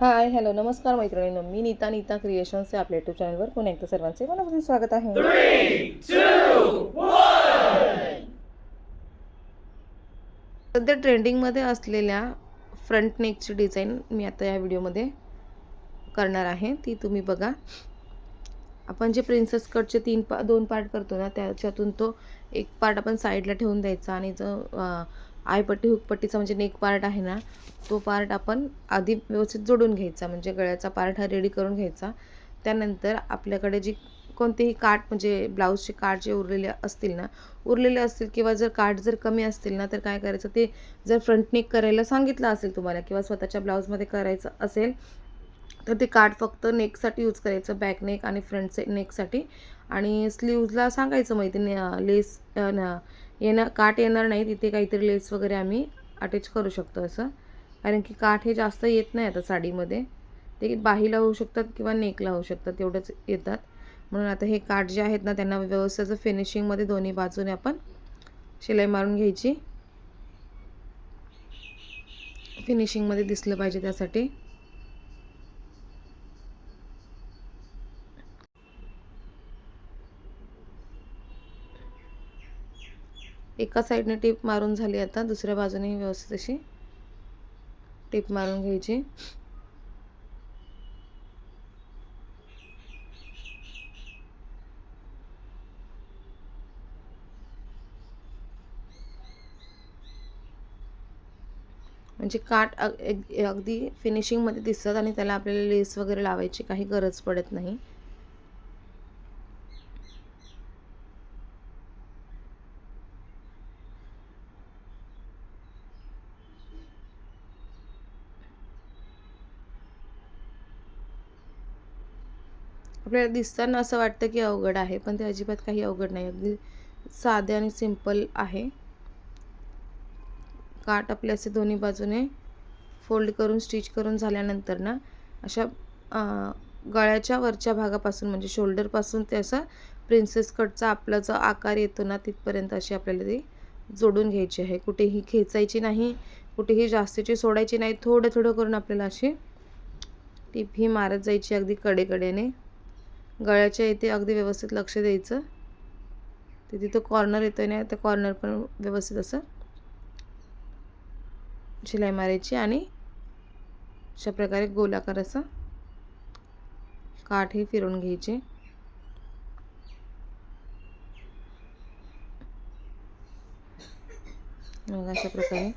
Hi hello नमस्कार मैत्रिणींनो. मी नीता नीता क्रिएशन्सचे आपल्या युट्यूब चॅनलवर पुन्हा एकदा सर्वांचे मनापासून स्वागत आहे. सध्या ट्रेंडिंगमध्ये असलेल्या फ्रंट नेकची डिझाईन मी आता या व्हिडिओमध्ये करणार आहे. ती तुम्ही बघा. आपण जे प्रिन्सेस कटचे तीन पा दोन पार्ट करतो ना त्याच्यातून तो एक पार्ट आपण साईडला ठेवून द्यायचा आणि जो आयपट्टी हुकपट्टीचा म्हणजे नेक पार्ट आहे ना तो पार्ट आपण आधी व्यवस्थित जोडून घ्यायचा म्हणजे गळ्याचा पार्ट हा रेडी करून घ्यायचा. त्यानंतर आपल्याकडे जी कोणतेही काठ म्हणजे ब्लाऊजचे काठ जे उरलेले असतील ना उरलेले असतील किंवा जर काठ जर कमी असतील ना तर काय करायचं ते जर फ्रंट नेक करायला सांगितलं असेल तुम्हाला किंवा स्वतःच्या ब्लाऊजमध्ये करायचं असेल तर ते काठ फक्त नेकसाठी यूज करायचं बॅक नेक आणि फ्रंट से नेकसाठी आणि स्लीव्जला सांगायचं माहिती ने लेस न येणार काठ येणार नाही तिथे काहीतरी लेस वगैरे आम्ही अटॅच करू शकतो असं. कारण की काठ हे जास्त येत नाही आता साडीमध्ये. ते बाहीला होऊ शकतात किंवा नेकला होऊ शकतात तेवढंच येतात. म्हणून आता हे काठ जे आहेत ना त्यांना व्यवस्थित फिनिशिंगमध्ये दोन्ही बाजूने आपण शिलाई मारून घ्यायची. फिनिशिंगमध्ये दिसलं पाहिजे त्यासाठी. एका साईडने टीप मारून झाली आता दुसऱ्या बाजूने व्यवस्थित अशी टीप मारून घ्यायची. म्हणजे काठ अग- एक- अगदी फिनिशिंगमध्ये दिसतात आणि त्याला आपल्याला लेस वगैरे लावायची काही गरज पडत नाही. आपल्याला दिसताना असं वाटतं की अवघड आहे पण ते अजिबात काही अवघड नाही. अगदी साधे आणि सिंपल आहे. काठ आपले असे दोन्ही बाजूने फोल्ड करून स्टिच करून झाल्यानंतर ना अशा गळ्याच्या वरच्या भागापासून म्हणजे शोल्डरपासून ते असा प्रिन्सेस कटचा आपला जो आकार येतो ना तिथपर्यंत अशी आपल्याला ती जोडून घ्यायची आहे. कुठेही खेचायची नाही कुठेही जास्तीची सोडायची नाही थोडं थोडं करून आपल्याला अशी टिप ही मारत जायची अगदी कडेकडेने. गळ्याच्या इथे अगदी व्यवस्थित लक्ष द्यायचं. ते तिथं कॉर्नर येतो आहे ना त्या कॉर्नर पण व्यवस्थित असं शिलाई मारायची आणि अशा प्रकारे गोलाकार असं काठ ही फिरून घ्यायचे. मग अशा प्रकारे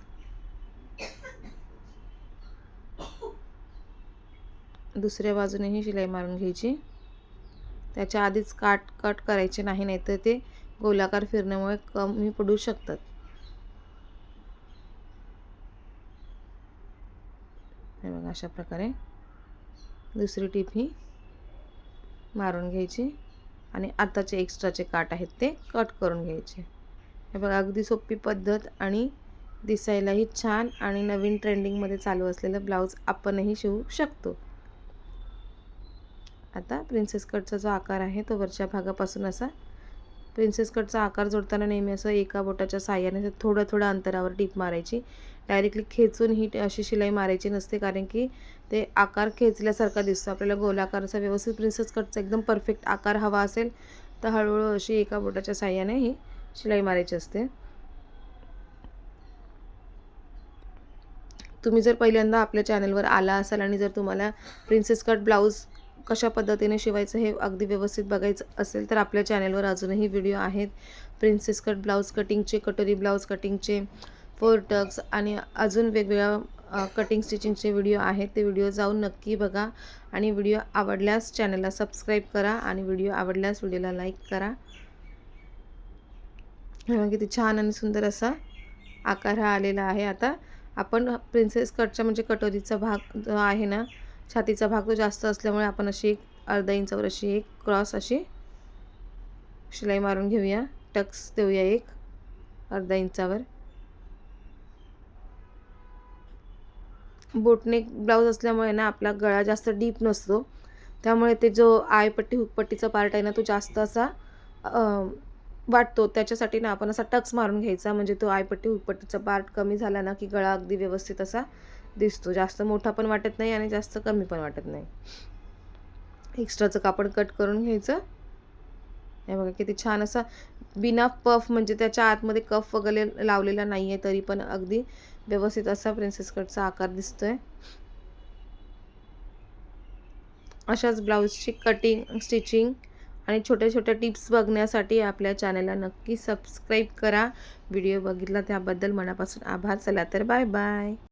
दुसऱ्या बाजूनेही शिलाई मारून घ्यायची. त्याच्या आधीच काट कट करायचे नाही नाहीतर ते गोलाकार फिरण्यामुळे कमी पडू शकतात. हे बघा अशा प्रकारे दुसरी टीप ही मारून घ्यायची आणि आताचे एक्स्ट्राचे काट आहेत ते कट करून घ्यायचे. हे बघा अगदी सोपी पद्धत आणि दिसायलाही छान आणि नवीन ट्रेंडिंगमध्ये चालू असलेलं ब्लाऊज आपणही शिवू शकतो. आता प्रिन्सेस कटचा जो आकार आहे तो वरच्या भागापासून असा. प्रिन्सेस कटचा आकार जोडताना नेहमी असं एका बोटाच्या साह्याने थोडं थोडं अंतरावर टीप मारायची. डायरेक्टली खेचून ही अशी शिलाई मारायची नसते कारण की ते आकार खेचल्यासारखा दिसतो. आपल्याला गोलाकाराचा व्यवस्थित प्रिन्सेस कटचा एकदम परफेक्ट आकार हवा असेल तर हळूहळू अशी एका बोटाच्या साह्याने ही शिलाई मारायची असते. तुम्ही जर पहिल्यांदा आपल्या चॅनलवर आला असाल आणि जर तुम्हाला प्रिन्सेस कट ब्लाऊज कशा पद्धतीने शिवायचं हे अगदी व्यवस्थित बघायचं असेल तर आपल्या चॅनलवर अजूनही व्हिडिओ आहेत. प्रिन्सेस कट ब्लाऊज कटिंगचे कटोरी ब्लाऊज कटिंगचे फोर टक्स आणि अजून वेगवेगळ्या कटिंग स्टिचिंगचे व्हिडिओ आहेत. ते व्हिडिओ जाऊन नक्की बघा आणि व्हिडिओ आवडल्यास चॅनलला सबस्क्राईब करा आणि व्हिडिओ आवडल्यास व्हिडिओला लाईक करा. किती छान आणि सुंदर असा आकार हा आलेला आहे. आता आपण प्रिन्सेस कटचा म्हणजे कटोरीचा भाग जो आहे ना छातीचा भाग तो जास्त असल्यामुळे आपण अशी एक अर्धा इंचावर अशी एक क्रॉस अशी शिलाई मारून घेऊया. टक्स देऊया एक अर्धा इंचावर. बोटनेक ब्लाऊज असल्यामुळे ना आपला गळा जास्त डीप नसतो. त्यामुळे ते जो आयपट्टी हुकपट्टीचा पार्ट आहे ना तो जास्त असा वाटतो. त्याच्यासाठी ना आपण असा टक्स मारून घ्यायचा. म्हणजे तो आयपट्टी उपट्टीचा पार्ट कमी झाला ना की गळा अगदी व्यवस्थित असा दिसतो. जास्त मोठा पण वाटत नाही आणि जास्त कमी पण वाटत नाही. एक्स्ट्राचं कापड कट करून घ्यायचं. हे बघा किती छान असा बिना पफ म्हणजे त्याच्या आतमध्ये कफ वगैरे लावलेला नाही आहे तरी पण अगदी व्यवस्थित असा प्रिन्सेस कटचा आकार दिसतोय. अशाच ब्लाऊजची कटिंग स्टिचिंग आणि छोट्या छोट्या टिप्स बघण्यासाठी आपल्या चॅनलला नक्की सबस्क्राईब करा. व्हिडिओ बघितला त्याबद्दल मनापासून आभार. चला तर बाय बाय